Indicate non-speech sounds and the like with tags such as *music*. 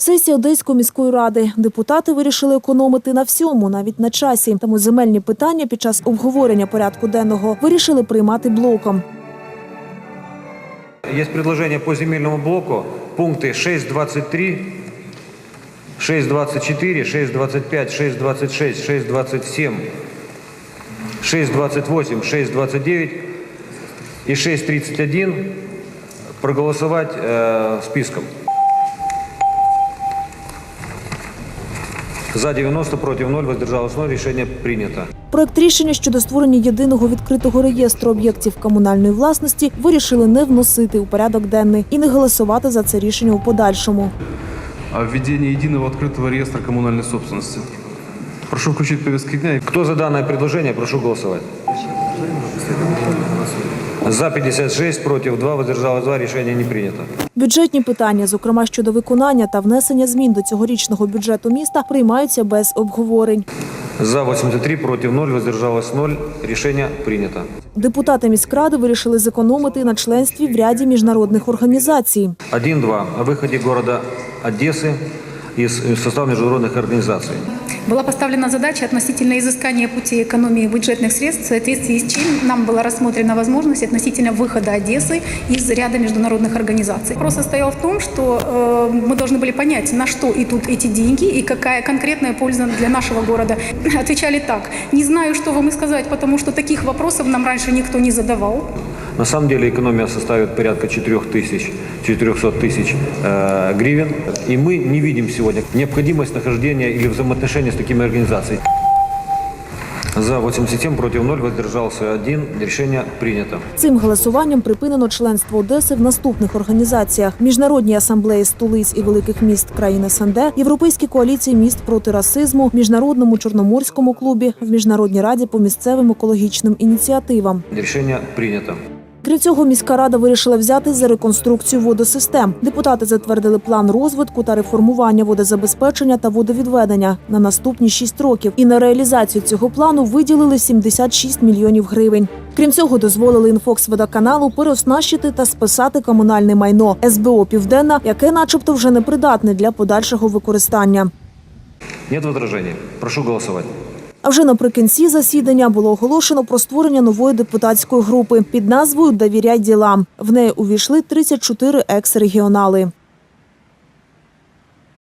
Сесія Одеської міської ради. Депутати вирішили економити на всьому, навіть на часі. Тому земельні питання під час обговорення порядку денного вирішили приймати блоком. Есть предложение по земельному блоку. Пункты 6.23, 6.24, 6.25, 6.26, 6.27, 6.28, 6.29 и 6.31 проголосовать э, списком. За 90, против 0, воздержалось 0. Решение принято. Проект рішення щодо створення єдиного відкритого реєстру об'єктів комунальної власності вирішили не вносити у порядок денний і не голосувати за це рішення у подальшому. о введении единого открытого реестра коммунальной собственности. Прошу включить повестки дня. и Кто за данное предложение, прошу голосовать. За 56, против 2, воздержалось 2, решение не принято. Бюджетні питання, зокрема щодо виконання та внесення змін до цьогорічного бюджету міста, приймаються без обговорень. За 83, против 0, воздержалось 0, решение принято. Депутати міськради вирішили зекономити на членстві в ряді міжнародних організацій. 1-2. О выходе города Одессы из э, состава международных организаций. Была поставлена задача относительно изыскания пути экономии бюджетных средств, в соответствии с чем нам была рассмотрена возможность относительно выхода Одессы из ряда международных организаций. Вопрос состоял в том, что э, мы должны были понять, на что идут эти деньги и какая конкретная польза для нашего города. *laughs* Отвечали так, не знаю, что вам и сказать, потому что таких вопросов нам раньше никто не задавал. На самом деле экономия составит порядка 4 тысяч, 400 тысяч э, гривен. И мы не видим сегодня необходимость нахождения или взаимоотношения с такими организациями. За 87, против 0, воздержался 1. Решение принято. Цим голосуванням припинено членство Одеси в наступних організаціях: Міжнародній асамблеї столиць і великих міст країн СНД, Європейській коаліції міст проти расизму, Міжнародному чорноморському клубі, в Міжнародній раді по місцевим екологічним ініціативам. Решение принято. Крім цього, міська рада вирішила взяти за реконструкцію водосистем. Депутати затвердили план розвитку та реформування водозабезпечення та водовідведення на наступні шість років. І на реалізацію цього плану виділили 76 мільйонів гривень. Крім цього, дозволили інфокс-водоканалу переоснащити та списати комунальне майно СБО Південна, яке, начебто, вже не придатне для подальшого використання. Нет возражений? Прошу голосовать. А вже наприкінці засідання було оголошено про створення нової депутатської групи під назвою Довіряй ділам. В неї увійшли 34 екс-регіонали.